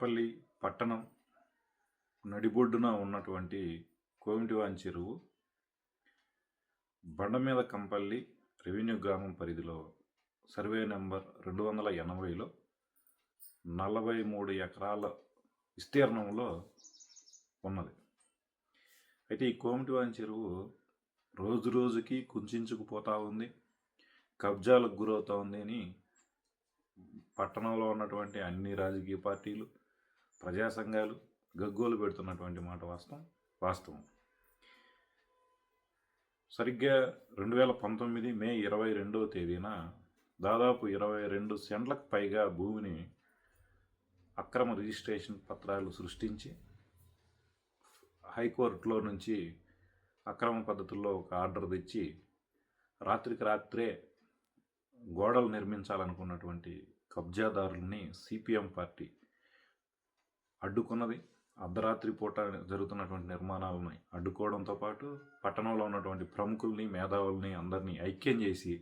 మదనపల్లి పట్టణం నడిబొడ్డున ఉన్నటువంటి కోమిటివాన్ చెరువు బండ మీద కంపల్లి రెవెన్యూ గ్రామం పరిధిలో సర్వే నెంబర్ రెండు వందల ఎనభైలో నలభై మూడు ఎకరాల విస్తీర్ణంలో ఉన్నది. అయితే ఈ కోమిటివాన్ చెరువు రోజు రోజుకి కుంచుకుపోతూ ఉంది కబ్జాలకు గురవుతూ ఉంది అని పట్టణంలో ఉన్నటువంటి అన్ని రాజకీయ పార్టీలు ప్రజా సంఘాలు గగ్గోలు పెడుతున్నటువంటి మాట వాస్తవం వాస్తవం. సరిగ్గా రెండు వేల పంతొమ్మిది మే ఇరవై రెండవ తేదీన దాదాపు ఇరవై రెండు సెంట్లకు పైగా భూమిని అక్రమ రిజిస్ట్రేషన్ పత్రాలు సృష్టించి హైకోర్టులో నుంచి అక్రమ పద్ధతుల్లో ఒక ఆర్డర్ తెచ్చి రాత్రికి రాత్రే గోడలు నిర్మించాలనుకున్నటువంటి కబ్జాదారుల్ని సిపిఎం పార్టీ అడ్డుకున్నది. అర్ధరాత్రి పూట జరుగుతున్నటువంటి నిర్మాణాలని అడ్డుకోవడంతో పాటు పట్టణంలో ఉన్నటువంటి ప్రముఖుల్ని మేధావుల్ని అందరినీ ఐక్యం చేసి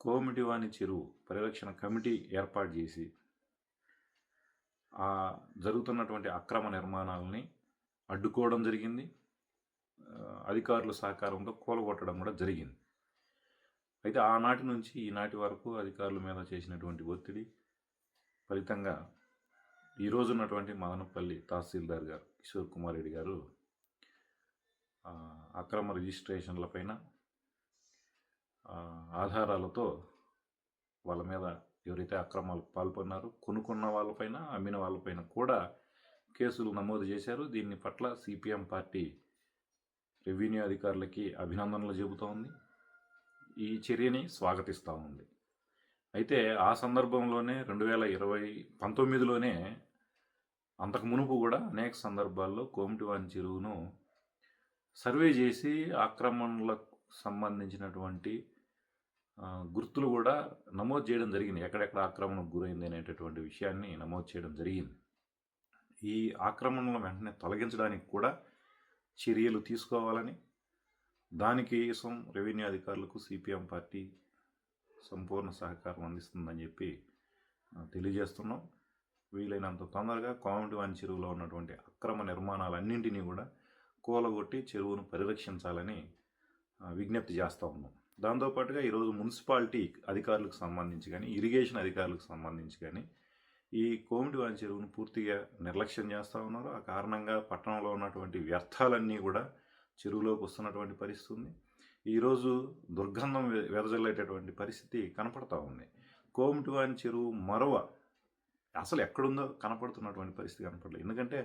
కోమిటివాణి చెరువు పరిరక్షణ కమిటీ ఏర్పాటు చేసి ఆ జరుగుతున్నటువంటి అక్రమ నిర్మాణాలని అడ్డుకోవడం జరిగింది. అధికారుల సహకారంతో కూలగొట్టడం కూడా జరిగింది. అయితే ఆనాటి నుంచి ఈనాటి వరకు అధికారుల మీద చేసినటువంటి ఒత్తిడి ఫలితంగా ఈరోజు ఉన్నటువంటి మదనపల్లి తహసీల్దార్ గారు కిషోర్ కుమార్ రెడ్డి గారు అక్రమ రిజిస్ట్రేషన్లపైన ఆధారాలతో వాళ్ళ మీద ఎవరైతే అక్రమాలు పాల్పడినారో కొనుక్కున్న వాళ్ళపైన అమ్మిన వాళ్ళపైన కూడా కేసులు నమోదు చేశారు. దీన్ని పట్ల సిపిఎం పార్టీ రెవెన్యూ అధికారులకి అభినందనలు చెబుతూ ఉంది. ఈ చర్యని స్వాగతిస్తూ ఉంది. అయితే ఆ సందర్భంలోనే రెండు వేల ఇరవై పంతొమ్మిదిలోనే అంతకు మునుపు కూడా అనేక సందర్భాల్లో కోమిటివాన్ చెరువును సర్వే చేసి ఆక్రమణలకు సంబంధించినటువంటి గుర్తులు కూడా నమోదు చేయడం జరిగింది. ఎక్కడెక్కడ ఆక్రమణకు గురైంది అనేటటువంటి విషయాన్ని నమోదు చేయడం జరిగింది. ఈ ఆక్రమణలను వెంటనే తొలగించడానికి కూడా చర్యలు తీసుకోవాలని దానికి రెవెన్యూ అధికారులకు సిపిఎం పార్టీ సంపూర్ణ సహకారం అందిస్తుందని చెప్పి తెలియజేస్తున్నాం. వీలైనంత తొందరగా వన్ చెరువులో ఉన్నటువంటి అక్రమ నిర్మాణాలన్నింటినీ కూడా కూలగొట్టి చెరువును పరిరక్షించాలని విజ్ఞప్తి చేస్తూ ఉన్నాం. దాంతోపాటుగా ఈరోజు మున్సిపాలిటీ అధికారులకు సంబంధించి కానీ ఇరిగేషన్ అధికారులకు సంబంధించి కానీ ఈ కోమిటివాన్ చెరువును పూర్తిగా నిర్లక్ష్యం చేస్తూ ఉన్నారు. ఆ కారణంగా పట్టణంలో ఉన్నటువంటి వ్యర్థాలన్నీ కూడా చెరువులోకి వస్తున్నటువంటి పరిస్థితి ఉంది. ఈరోజు దుర్గంధం వెదజల్లేటటువంటి పరిస్థితి కనపడతా ఉంది. కోమిటివాన్ చెరువు మరవ అసలు ఎక్కడుందో కనపడుతున్నటువంటి పరిస్థితి కనపడలేదు. ఎందుకంటే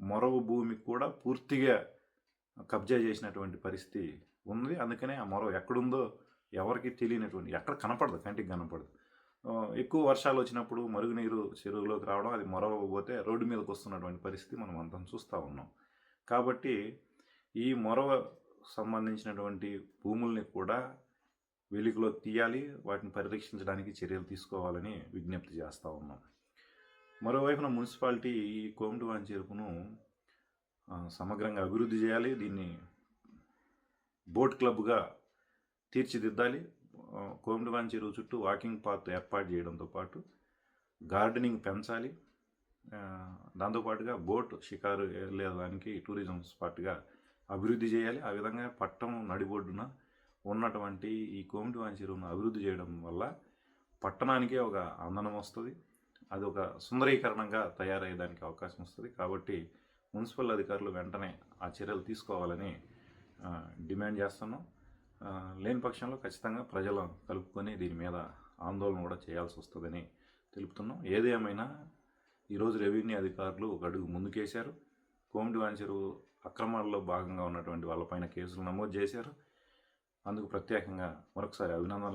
మరవ భూమి కూడా పూర్తిగా కబ్జా చేసినటువంటి పరిస్థితి ఉంది. అందుకనే ఆ మరవ ఎక్కడుందో ఎవరికి తెలియనటువంటి ఎక్కడ కనపడదు కంటికి కనపడదు. ఎక్కువ వర్షాలు వచ్చినప్పుడు మరుగునీరు చెరువులోకి రావడం అది మొరవకపోతే రోడ్డు మీదకి వస్తున్నటువంటి పరిస్థితి మనం అంతా చూస్తూ ఉన్నాం. కాబట్టి ఈ మొరవ సంబంధించినటువంటి భూముల్ని కూడా వెలుగులో తీయాలి వాటిని పరిరక్షించడానికి చర్యలు తీసుకోవాలని విజ్ఞప్తి చేస్తూ ఉన్నాం. మరోవైపున మున్సిపాలిటీ ఈ కోమిటివాన్ చెరుపును సమగ్రంగా అభివృద్ధి చేయాలి దీన్ని బోట్ క్లబ్గా తీర్చిదిద్దాలి. కోమిటివాన్ చెరువు చుట్టూ వాకింగ్ పాత్ ఏర్పాటు చేయడంతో పాటు గార్డెనింగ్ పెంచాలి. దాంతోపాటుగా బోట్ షికారు వెళ్ళేదానికి టూరిజం స్పాట్గా అభివృద్ధి చేయాలి. ఆ విధంగా పట్టం నడిబొడ్డున ఉన్నటువంటి ఈ కోమిటి చెరువును అభివృద్ధి చేయడం వల్ల పట్టణానికే ఒక అందనం వస్తుంది. అది ఒక సుందరీకరణంగా తయారయ్యేదానికి అవకాశం వస్తుంది. కాబట్టి మున్సిపల్ అధికారులు వెంటనే ఆ చర్యలు తీసుకోవాలని డిమాండ్ చేస్తున్నాం. లేని పక్షంలో ఖచ్చితంగా ప్రజలు కలుపుకొని దీని మీద ఆందోళన కూడా చేయాల్సి వస్తుందని తెలుపుతున్నాం. ఏదేమైనా ఈరోజు రెవెన్యూ అధికారులు ఒక అడుగు ముందుకేశారు. కోమిటివాణి చెరువు అక్రమాల్లో భాగంగా ఉన్నటువంటి వాళ్ళపైన కేసులు నమోదు చేశారు. అందుకు ప్రత్యేకంగా మరొకసారి అభినందనలు.